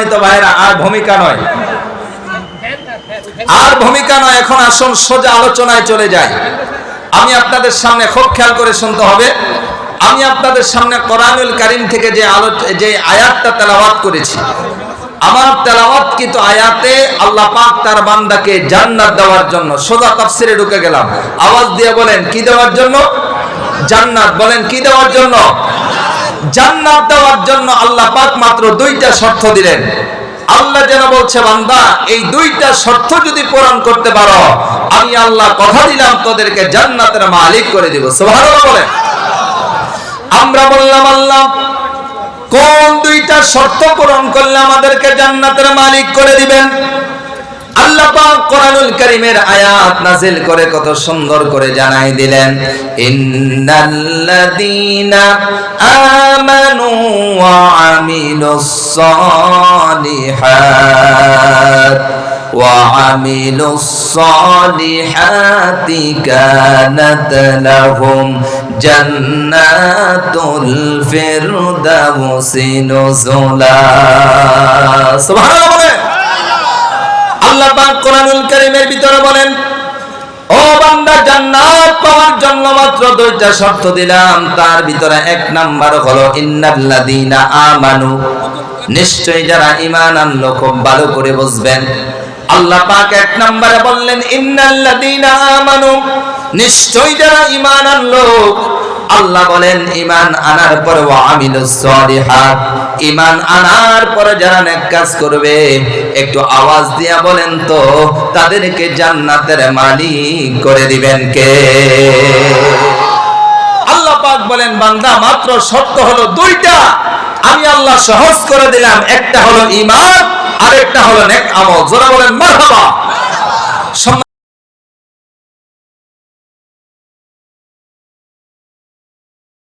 সম্মানিত ভাইরা, আর ভূমিকা নয়। আর ভূমিকা নয়, এখন আসুন সোজা আলোচনায় চলে যায় আমি আপনাদের সামনে খুব খেয়াল করে শুনতে হবে। আমি আপনাদের সামনে কোরআনুল কারিম থেকে যে আলো যে আয়াতটা তেলাওয়াত করেছি, আমার তেলাওয়াত কিন্তু আয়াতে আল্লাহ পাক তার বান্দাকে জান্নাত দেওয়ার জন্য সোজা তাফসিরে ঢুকে গেলাম। আওয়াজ দিয়ে বলেন, কি দেওয়ার জন্য? জান্নাত। বলেন, কি দেওয়ার জন্য? জান্নাত দেওয়ার জন্য আল্লাহ পাক মাত্র দুইটা শর্ত দিলেন। আল্লাহ যেন বলছে, বান্দা, এই দুইটা শর্ত যদি পূরণ করতে পারো, আমি আল্লাহ কথা দিলাম, তোদেরকে জান্নাতের মালিক করে দিব। সুবহানাল্লাহ বলে আমরা বললাম, আল্লাহ, কোন দুইটা শর্ত পূরণ করলে আমাদেরকে জান্নাতের মালিক করে দিবেন? আল্লাহ পাক কোরআনুল আয়াত করে কত সুন্দর করে জানাই দিলেন, ইন্নাল্লাযীনা আমানু ওয়া আমিলুস সালিহাত ওয়া আমিলুস সালিহাতি কানাত লাহুম জান্নাতুল ফিরদাউসি নুজুলা সুবহানাল্লাহ আল্লাহ পাক কোরআনুল কারীমের ভিতরে বলেন, ও বান্দা, জান্নাত পাওয়ার জন্য মাত্র দুইটা শর্ত দিলাম। তার ভিতরে এক নাম্বার হলো, ইন্নাল্লাযীনা আমানু। নিশ্চয়ই যারা ঈমান আনলো, খুব ভালো করে বুঝবেন। আল্লাহ পাক এক নম্বরে বললেন, ইন্নাল্লাযীনা আমানু। যারা ঈমান আল্লাহ বলেন, ঈমান আনার পরে আমিলুস ঈমান আনার পরে যারা নেক কাজ করবে, একটু আওয়াজ দিয়া বলেন তো, তাদেরকে জান্নাতের মালিক করে দিবেন কে? আল্লাহ পাক বলেন, বান্দা, মাত্র শর্ত হলো দুইটা। আমি আল্লাহ সহজ করে দিলাম, একটা হলো ইমান আর একটা হলো নেক আমল।